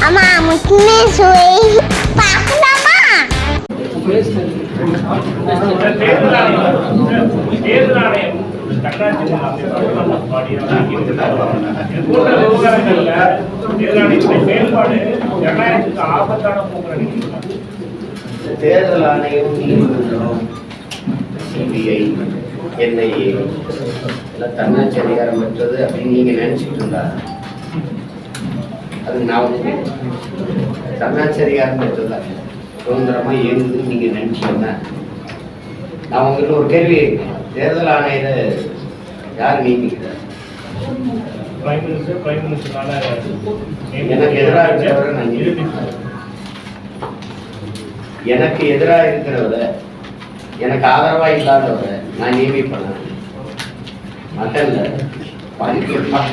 அம்மா முக்கியமே சுவை பார்க்கலாமா தேர்தல் ஆணையம் தேர்தல் ஆணையம் தேர்தல் ஆபத்தான தேர்தல் ஆணையம் நீதிமன்றம் சிபிஐ என்ஐஏ எல்லாம் தன்னாட்சி அதிகாரம் பெற்றது அப்படின்னு நீங்க நினைச்சிட்டு இருந்தா? அது நான் வந்து தன்னாட்சி அதிகாரம் பெற்றதா சுதந்திரமா இயங்குதுன்னு நீங்க நினைச்சீங்கன்னா நான் உங்ககிட்ட ஒரு கேள்வி. தேர்தல் ஆணையரை யார் நியமிக்கிறார் எனக்கு எதிராக இருக்கிறவரை நான் எனக்கு எதிராக இருக்கிறவரை எனக்கு ஆதரவா இல்லாதவரை நான் நியமிப்பேன்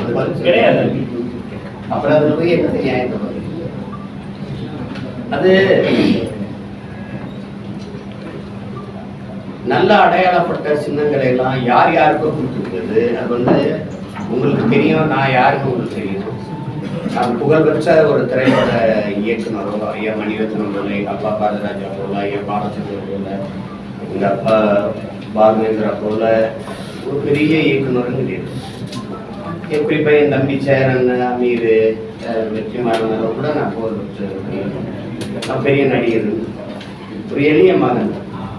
பர்சன்ட். கிடையாது. அப்புறம் அது போய் என்ன நியாயத்தை அது நல்ல அடையாளப்பட்ட சின்னங்களை எல்லாம் யார் யாருக்கு கொடுத்துருக்குறது? அது வந்து உங்களுக்கு தெரியும் நான் யாருக்கு உங்களுக்கு தெரியும்? நான் புகழ்பெற்ற ஒரு திரைப்பட இயக்குனரோ ஐயா மணிரத்னம் போல அப்பா பாரதராஜா போல ஐயா பாலச்சந்திரன் போல எங்க அப்பா பாலமேந்திரா போல ஒரு பெரிய இயக்குனரும் கிடையாது எப்படி குறிப்பா என் தம்பி சேரன் அமீர் அஹ், வெற்றிமாறன் கூட நான் போகிறேன் நான் பெரிய நடிகர். ஒரு எளிய மகன்.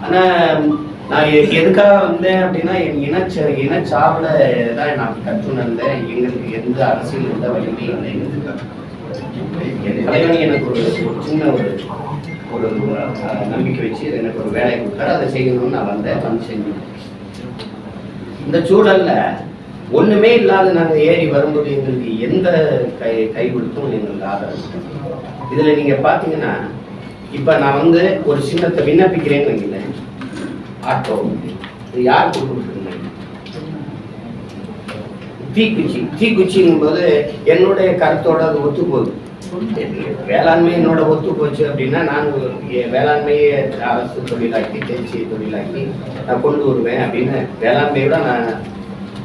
ஆனால் நான் எதுக்காக வந்தேன் அப்படின்னா என் இனச்ச இனச்சாவில் தான் நான் கற்றுணர்ந்தேன். எங்களுக்கு எந்த அரசியல் எந்த வலிமையும் இல்லை. என் தலைவன் எனக்கு ஒரு சின்ன ஒரு ஒரு நம்பிக்கை வச்சு எனக்கு ஒரு வேலை கொடுத்தாரு. அதை செய்யணும்னு நான் வந்தேன். வந்து செஞ்சேன் இந்த சூழல்ல ஒண்ணுமே இல்லாத நாங்க ஏறி வரும்போது எங்களுக்கு எந்த கை கை கொடுத்தும் எங்களுக்கு ஆதரவு இதுல நீங்க பாத்தீங்கன்னா இப்ப நான் வந்து ஒரு சின்னத்தை விண்ணப்பிக்கிறேன்னு வைக்கிறேன் ஆட்டோ. இது யார் கொடுத்துருக்குங்க தீக்குச்சி. தீக்குச்சிங்கும் போது என்னுடைய கருத்தோட அது ஒத்து போகுது வேளாண்மை என்னோட ஒத்து போச்சு அப்படின்னா நான் வேளாண்மையை அரசு தொழிலாக்கி தேசிய தொழிலாக்கி நான் கொண்டு வருவேன் அப்படின்னு வேளாண்மையோட நான்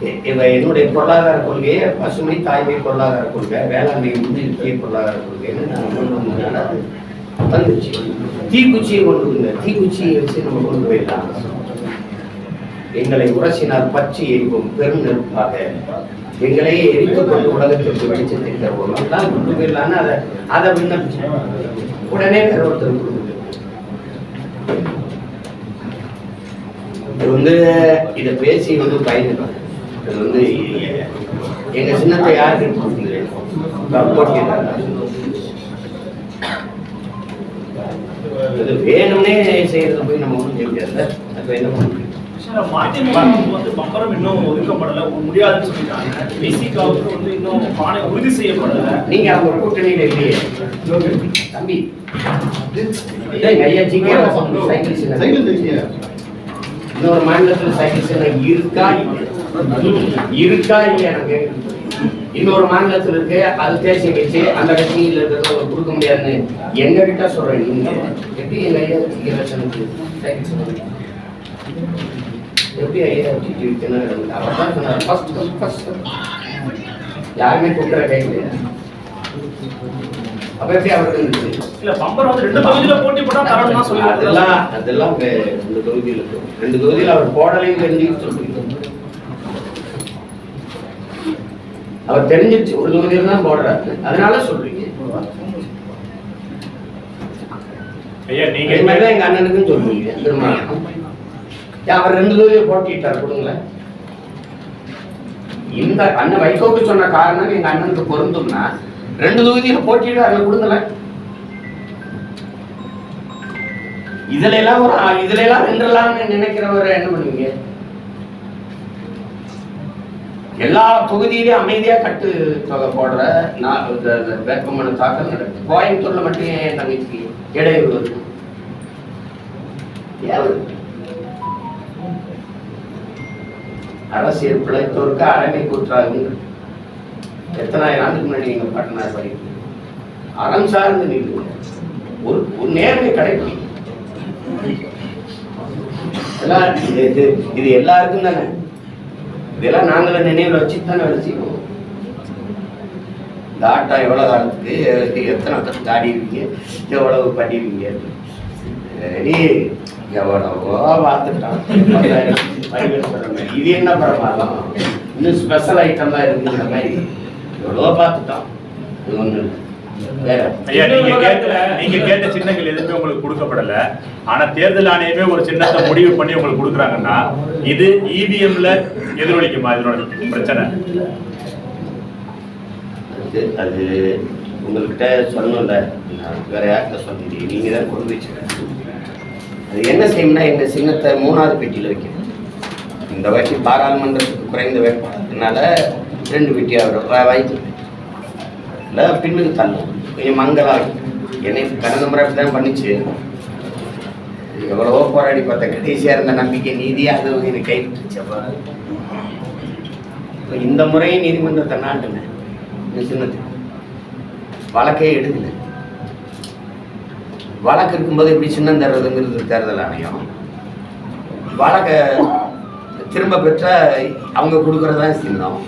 என்னுடைய பொருளாதார கொள்கையை பசுமை தாய்மை பொருளாதார கொள்கை வேளாண்மை முன்னிறுத்திய பொருளாதார கொள்கைன்னு நான் கொண்டு வந்ததுனால அது வந்துச்சு தீக்குச்சியை கொண்டு வந்த தீக்குச்சியை வச்சு நம்ம கொண்டு போயிடலாம். எங்களை உரசினால் பச்சை எரிவோம் பெரும் நெருப்பாக. எங்களை எரித்து கொண்டு உலகத்திற்கு வெளிச்சத்தை தருவோம். எல்லாம் கொண்டு போயிடலான்னு அதை அதை விண்ணப்பிச்சு உடனே வேற ஒருத்தர் கொடுக்குது இது வந்து இதை பேசி வந்து பயந்துடும் இது வந்து எங்க சின்னத்தை யாருக்கு இது வேணும்னே செய்யறது போய் நம்ம ஒன்றும் செய்ய முடியாது என்ன பண்ண முடியும்? வந்து பம்பரம் இன்னும் ஒதுக்கப்படல முடியாதுன்னு சொல்லிட்டாங்க. பிசிகாவுக்கு வந்து இன்னும் பானை உறுதி செய்யப்படல. நீங்க அவங்க கூட்டணியில இல்லையே தம்பி ஐயா ஜிகே சைக்கிள். இன்னொரு மாநிலத்துல சைக்கிள் இருக்கா? இருக்கா இல்லையா எனக்கு? இன்னொரு மாநிலத்துல இருக்கு அது தேசிய கட்சி அந்த கட்சியில் இருக்கிறவங்க கொடுக்க முடியாதுன்னு எங்க கிட்ட சொல்றேன். நீங்க எப்படி எங்க ஐயா சின்னம்? எப்படி ஐயா ஜிகே விற்கணும் அவர் தான் சொன்னார். ஃபர்ஸ்ட் ஃபர்ஸ்ட் யாருமே கூட்டுற கை கிடையாது அப்ப எப்படி அவருக்கு இல்ல பம்பரம் வந்து ரெண்டு தொகுதியில போட்டி போட்டா தரணும் அதெல்லாம் அதெல்லாம் ரெண்டு தொகுதியில் ரெண்டு தொகுதியில் அவர் போடலைன்னு தெரிஞ்சு சொல்றீங்க. அவர் தெரிஞ்சிருச்சு ஒரு தொகுதியில் தான் போடுறாரு. அதனால சொல்றீங்க. ஐயா நீங்க மாதிரி தான் எங்க அண்ணனுக்கும் சொல்றீங்க திருமணம். அவர் ரெண்டு தொகுதியை போட்டிட்டார் கொடுங்களேன். இந்த அண்ணன் வைகோக்கு சொன்ன காரணம் எங்க அண்ணனுக்கு பொருந்தும்னா ரெண்டு தொகுதியில போட்டிட்டு அதில் கொடுங்களேன். இதுல எல்லாம் ஒரு இதுல எல்லாம் நினைக்கிறவர் என்ன பண்ணுவீங்க? எல்லா தொகுதியிலையும் அமைதியா கட்டு தொகை போடுற நான் வேட்புமனு தாக்கல் நடக்குது. கோயம்புத்தூர்ல மட்டும் ஏன் என் தங்கச்சிக்கு இடையூறு வருது அரசியல் பிழைத்தோருக்கு அறமை கூற்றாகுங்க எத்தனாயிரம் ஆண்டுக்கு முன்னாடி நீங்கள் பாட்டனார் படிப்பு? அறம் சார்ந்து நீங்க ஒரு ஒரு நேர்மை கிடைக்கும் எல்லாம் இது இது இது எல்லாருக்கும் தானே? இதெல்லாம் நாங்களும் நினைவில் வச்சு தானே வேலை செய்வோம். இந்த ஆட்டம் எவ்வளோ காலத்துக்கு எத்தனை வருஷம் ஆடிருக்கீங்க எவ்வளவு பண்ணிடுவீங்க சரி எவ்வளவோ பார்த்துட்டான் இது என்ன பிரமாதம் இன்னும் ஸ்பெஷல் ஐட்டம்லாம் இருக்குங்கிற மாதிரி எவ்வளோ பார்த்துட்டோம் ஒன்று ஐயா நீங்க கேட்ட நீங்க கேட்ட சின்னங்கள் எதுவுமே உங்களுக்கு கொடுக்கப்படல. ஆனா தேர்தல் ஆணையமே ஒரு சின்னத்தை முடிவு பண்ணி உங்களுக்கு கொடுக்குறாங்கன்னா இது இவிஎம்ல எதிரொலிக்குமா இதனோட பிரச்சனை? அது உங்கள்கிட்ட சொல்லணும்ல. வேற யார்கிட்ட சொன்னீங்க நீங்க தான் கொண்டு வச்சுருக்கேன் அது என்ன செய்யணும்னா எங்க சின்னத்தை மூணாவது பெட்டியில் வைக்கணும். இந்த வாட்டி பாராளுமன்றத்துக்கு குறைந்த வேட்பாளர்னால ரெண்டு பெட்டி அவர் வாய்ப்பு இல்லை பின்னுக்கு தள்ளும் கொஞ்சம் மங்களாகும் என்னை கடந்த முறை அப்படி தான் பண்ணிச்சு. எவ்வளவோ போராடி பார்த்த கடைசியாக இருந்த நம்பிக்கை நீதியாக அது எனக்கு கைவிட்டுச்சப்பா இப்போ இந்த முறையும் நீதிமன்றத்தை நாட்டுங்க இந்த சின்னத்துக்கு வழக்கே எடுக்கல. வழக்கு இருக்கும்போது எப்படி சின்னம் தர்றதுங்கிறது தேர்தல் ஆணையம். வழக்கை திரும்ப பெற்ற அவங்க கொடுக்குறதான் தான் சின்னம்.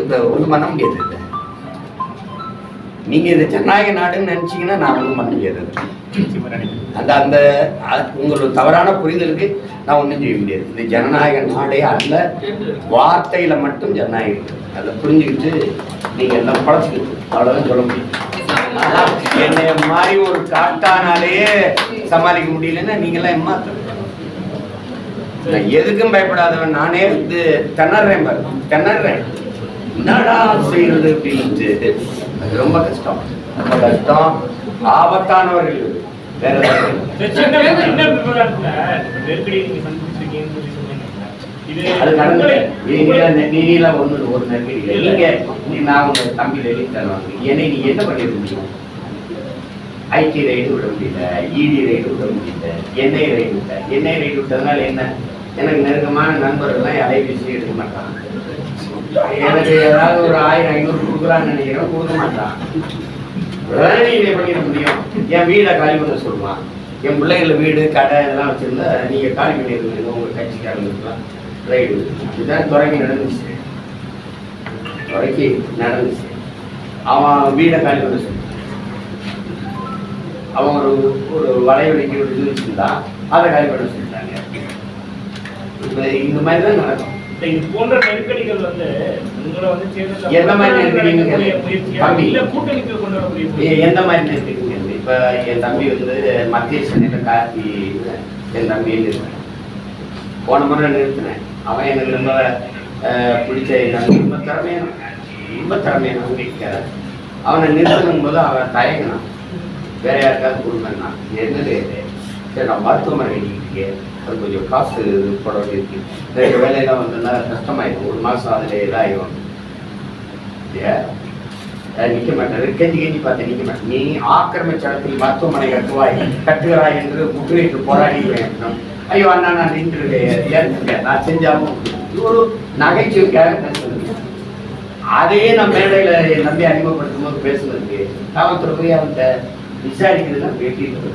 இப்போ ஒன்றும் பண்ண முடியாது. இல்லை நீங்கள் இது ஜனநாயக நாடுன்னு நினச்சிங்கன்னா நான் ஒன்றும் பண்ண முடியாது. அந்த அந்த உங்களோட தவறான புரிதலுக்கு நான் ஒன்றும் செய்ய முடியாது. இது ஜனநாயக நாடே அல்ல வார்த்தையில மட்டும் ஜனநாயகம் அதை புரிஞ்சுக்கிட்டு நீங்க எல்லாம் பழச்சிக்கிட்டு அவ்வளவுதான் சொல்ல முடியும். ஆனா, என்னைய மாதிரி ஒரு காட்டானாலேயே சமாளிக்க முடியலன்னா நீங்களாம் ஏமாத்தணும் நான் எதுக்கும் பயப்படாதவன் நானே வந்து திணறேன் பாரு. திணறேன். என்னடா செய்யறது அப்படின்ட்டு. அது ரொம்ப கஷ்டம். ரொம்ப கஷ்டம். ஆபத்தானவர்கள். வேற அது நடந்து உங்களே- நீங்கள நீங்கள ஒண்ணு ஒரு நெருக்கடி இல்லை. நீங்க நீ நான் உங்க தம்பி எழுதி தருவாங்க என்னை நீ என்ன பண்ணிட முடியும்? ஐடி ரைடு விட முடியல இடி ரைடு விட முடியல எண்ணெய் ரைடு விட்ட. எண்ணெய் ரைடு விட்டதுனால என்ன? எனக்கு நெருக்கமான நண்பர்கள்லாம் அலைபேசி எடுக்க மாட்டான் எனக்கு ஏதாவது ஒரு ஆயிரம் ஐநூறு கொடுக்குறான்னு நினைக்கிறேன் கொடுக்க மாட்டான். நீ இதை பண்ணிட முடியும். என் வீடை காலி பண்ண சொல்லுவான் என் பிள்ளைகள் வீடு கடை இதெல்லாம் வச்சிருந்தா நீங்க காலி பண்ணிடுவீங்க உங்க கட்சிக்காரங்களுக்குலாம் ரைடு இதுதான் துறைக்கு நடந்துச்சு. துறைக்கு நடந்துச்சு. அவன் வீடை காலி பண்ண சொல்லுவான் அவன் ஒரு ஒரு வலைவலிக்கு ஒரு இது வச்சிருந்தான் அதை காலி பண்ண சொல்லிட்டாங்க. இப்போ இந்த மாதிரி தான் நடக்கும். இது போன்ற நெருக்கடிகள் வந்து உங்களை வந்து சேர்ந்து எந்த மாதிரி தம்பி. கூட்டணிக்கு கொண்டு வரக்கூடிய முயற்சியா? எந்த மாதிரி நிறுத்திருக்கீங்க இப்ப என் தம்பி வந்து மத்திய சென்னையில் கார்த்தி என் நிறுத்தினேன் போன முறை நிறுத்தினேன். அவன் எனக்கு ரொம்ப பிடிச்ச தம்பி ரொம்ப திறமையான ரொம்ப திறமையான கேட்கிறார் அவனை நிறுத்தணும் போது அவன் தயங்கினான். வேற யாருக்காவது கொடுங்கன்னா என்னது? சரி நான் மருத்துவமனை இருக்கேன். அது கொஞ்சம் காசு போட வேண்டியிருக்கு நிறைய வேலையெல்லாம் வந்ததுன்னா கஷ்டமாயிடும் ஒரு மாதம் அதில் இதாகிடும் இல்லையா? நிற்க நிக்க மாட்டாரு கெஞ்சி கெஞ்சி பார்த்து நிற்க மாட்டேன். நீ ஆக்கிரமிச்சடத்தில் மருத்துவமனை கட்டுவாய் கட்டுகிறாய் என்று முற்றுகைக்கு போராடி வேண்டும் ஐயோ அண்ணா நான் நின்று நான் செஞ்சாலும் இது ஒரு நகைச்சுவைக்காக பேசுறது அதையே நான் மேடையில் நம்பி அறிமுகப்படுத்தும் போது பேசுனதுக்கு காவல்துறை போய் அவன்கிட்ட விசாரிக்கிறதுலாம் வெட்டிட்டு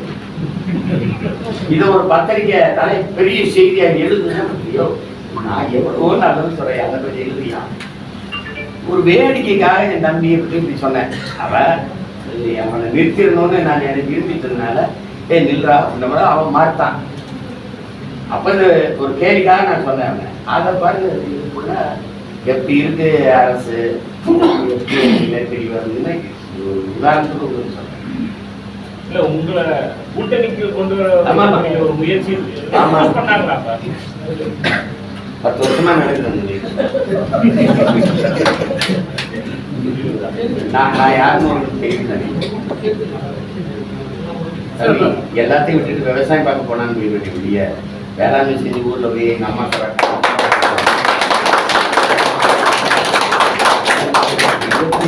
இது ஒரு பத்திரிக்கை தலை பெரிய செய்தியா எழுதுனா நான் எவ்வளவோ நல்லது சொல்றேன் அதை பற்றி எழுதியா? ஒரு வேடிக்கைக்காக என் தம்பியை பற்றி இப்படி சொன்னேன் அவன் அவனை நிறுத்திடணும்னு நான் எனக்கு விரும்பிட்டதுனால ஏ நில்றா இந்த அவன் மாட்டான் அப்ப இது ஒரு கேரிக்காக நான் சொன்னேன் அவனை. அதை பாருங்க இது எப்படி இருக்கு அரசு? எப்படி வருதுன்னு உதாரணத்துக்கு சொன்னேன் இல்ல உங்களை கூட்டணிக்கு கொண்டு வர. ஒரு முயற்சி. பண்ணாங்களா? பத்து வருஷமா நடக்குது நான் நான் யாருன்னு உங்களுக்கு தெரியல சரி, எல்லாத்தையும் விட்டுட்டு விவசாயம் பார்க்க போனான்னு போய் வேண்டிய வேளாண்மை செஞ்சு ஊர்ல போய் எங்க அம்மா இருபத்தி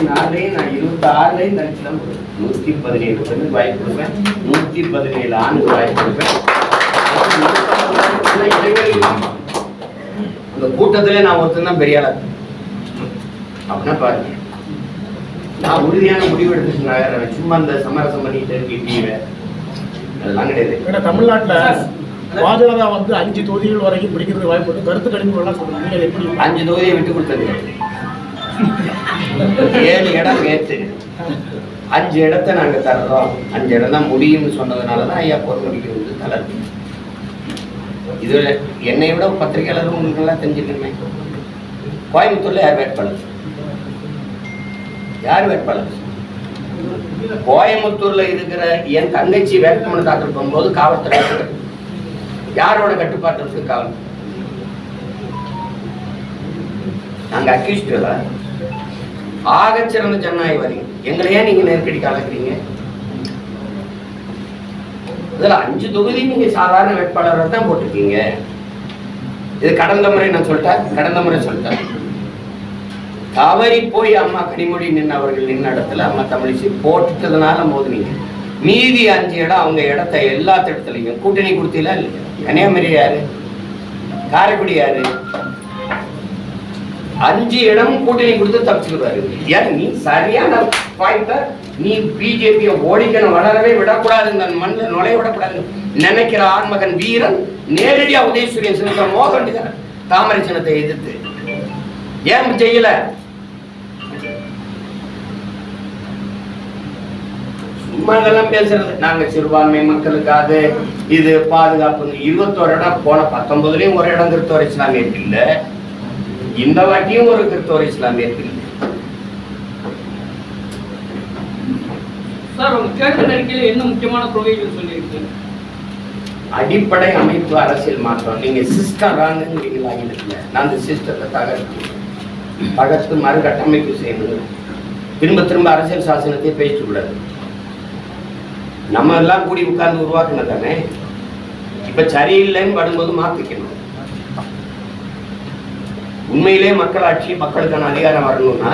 நாலுலையும் நான் இருபத்தி ஆறுலையும் நினைச்சுதான் நூத்தி பதினேழு வாய்ப்பு கொடுப்பேன். நூத்தி பதினேழு ஆணுக்கு வாய்ப்பு கொடுப்பேன். அந்த கூட்டத்திலே நான் ஒருத்தன் தான் பெரிய ஆளா அப்படின்னா பாருங்க. நான் உறுதியான முடிவு எடுத்துட்டு சும்மா அந்த சமரசம் பண்ணிட்டு இருக்கீங்க அதெல்லாம் கிடையாது. தமிழ்நாட்டுல பாஜக வந்து அஞ்சு தொகுதிகள் வரைக்கும் பிடிக்கிறது வாய்ப்பு கருத்து கணிப்புகள்லாம் எப்படி அஞ்சு தொகுதியை விட்டு கொடுத்தது. ஏழு இடம் நேற்று அஞ்சு இடத்த நாங்க தர்றோம். அஞ்சு இடம் தான் முடியும்னு சொன்னதுனால தான் ஐயா பொறுமுடிக்கு வந்து தளர்வு இது என்னை விட பத்திரிகையாளரும் உங்களுக்கு எல்லாம் தெரிஞ்சுக்கணுமே கோயம்புத்தூர்ல யார் வேட்பாளர்? யார் வேட்பாளர்? கோயம்புத்தூர்ல இருக்கிற என் தங்கச்சி வேட்புமனு தாக்கல் பண்ணும்போது காவல்துறை யாரோட கட்டுப்பாட்டு இருக்கு காவல்? நாங்க அக்யூஸ்டுல ஆகச்சிறந்த ஜனநாயகவாதி எங்களை ஏன் நீங்க நெருக்கடி கலக்குறீங்க இதுல அஞ்சு தொகுதி நீங்க சாதாரண வேட்பாளரை தான் போட்டிருக்கீங்க. இது கடந்த முறை நான் சொல்லிட்டேன் கடந்த முறை சொல்லிட்டேன். தவறி போய் அம்மா கனிமொழி நின்று அவர்கள் நின்ன இடத்துல அம்மா தமிழிசை போட்டுட்டதுனால மோதுனீங்க. மீதி அஞ்சு இடம் அவங்க இடத்த எல்லா இடத்துலையும் கூட்டணி கொடுத்தீங்களா இல்லையா? கன்னியாகுமரி யாரு? காரைக்குடி யாரு? அஞ்சு இடம் கூட்டணி கொடுத்து தப்பிச்சுக்கிறாரு ஏன்? நீ சரியான பாயிண்ட நீ பிஜேபியை ஓடிக்கணும் வளரவே விடக்கூடாது இந்த மண்ணில் நுழைய விடக்கூடாது நினைக்கிற ஆண்மகன் வீரன் நேரடியா உதயசூரியன் சின்னத்தை மோக வேண்டியதான தாமரை சின்னத்தை எதிர்த்து. ஏன் செய்யல? சும்மா இதெல்லாம் பேசுறது. நாங்க சிறுபான்மை மக்களுக்காக இது பாதுகாப்பு இருபத்தோரு இடம் போன பத்தொன்பதுலயும் ஒரு இடம் கிறிஸ்தவ இஸ்லாமியருக்கு இல்லை. இந்த வாட்டியும் ஒரு கிறிஸ்தவ இஸ்லாமியருக்கு இல்லை சார் உங்க தேர்தல் அறிக்கையில என்ன முக்கியமான கொள்கைகள் சொல்லியிருக்கீங்க அடிப்படை அமைப்பு அரசியல் மாற்றம். நீங்க சிஸ்டம் ராங்குங்கிறீங்களா ஆங்கிலத்தில் நான் அந்த சிஸ்டத்தை தகர்த்து தகர்த்து மறுகட்டமைப்பு செய்யணும். திரும்ப திரும்ப அரசியல் சாசனத்தையே பேசிட்டு கூடாது. நம்ம எல்லாம் கூடி உட்கார்ந்து உருவாக்குனது தானே? இப்ப சரியில்லைன்னு வரும்போது மாத்திக்கணும். உண்மையிலே மக்களாட்சி மக்களுக்கான அதிகாரம் வரணும்னா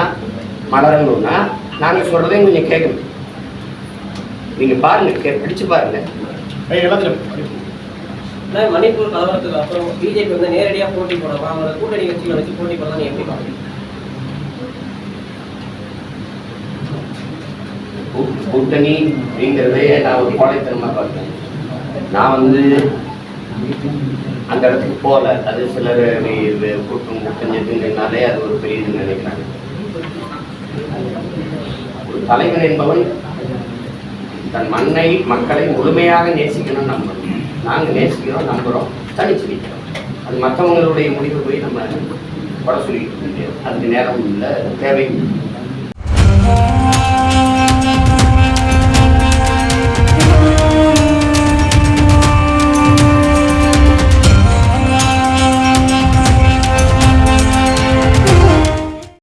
மலரணும்னா நாங்க சொல்றதையும் கொஞ்சம் கேட்கணும். நீங்க பாருங்க கே- படிச்சு பாருங்க. மணிப்பூர் கலவரத்துக்கு அப்புறம் பிஜேபி வந்து நேரடியா போட்டி போடலாம் அவங்களோட கூட்டணி கட்சிகளை வச்சு போட்டி போடலாம் எப்படி பாக்குறீங்க? கூ- கூட்டணி அப்படிங்கிறதே நான் ஒரு கோடைத்தனமா பார்த்தேன் நான் வந்து அந்த இடத்துக்கு போகல. அது சிலர் நீ கூட்டம் கூட்டம் கூட்டஞ்சதுனாலே அது ஒரு பெரிய நினைக்கிறாங்க. ஒரு தலைவர் என்பவன் தன் மண்ணை மக்களை முழுமையாக நேசிக்கணும்னு நம்பணும் நாங்கள் நேசிக்கிறோம் நம்புகிறோம் தனிச்சு வைக்கிறோம் அது மற்றவங்களுடைய முடிவு போய் நம்ம குறை சொல்லிட்டு முடியாது அதுக்கு நேரம் இல்லை தேவையும்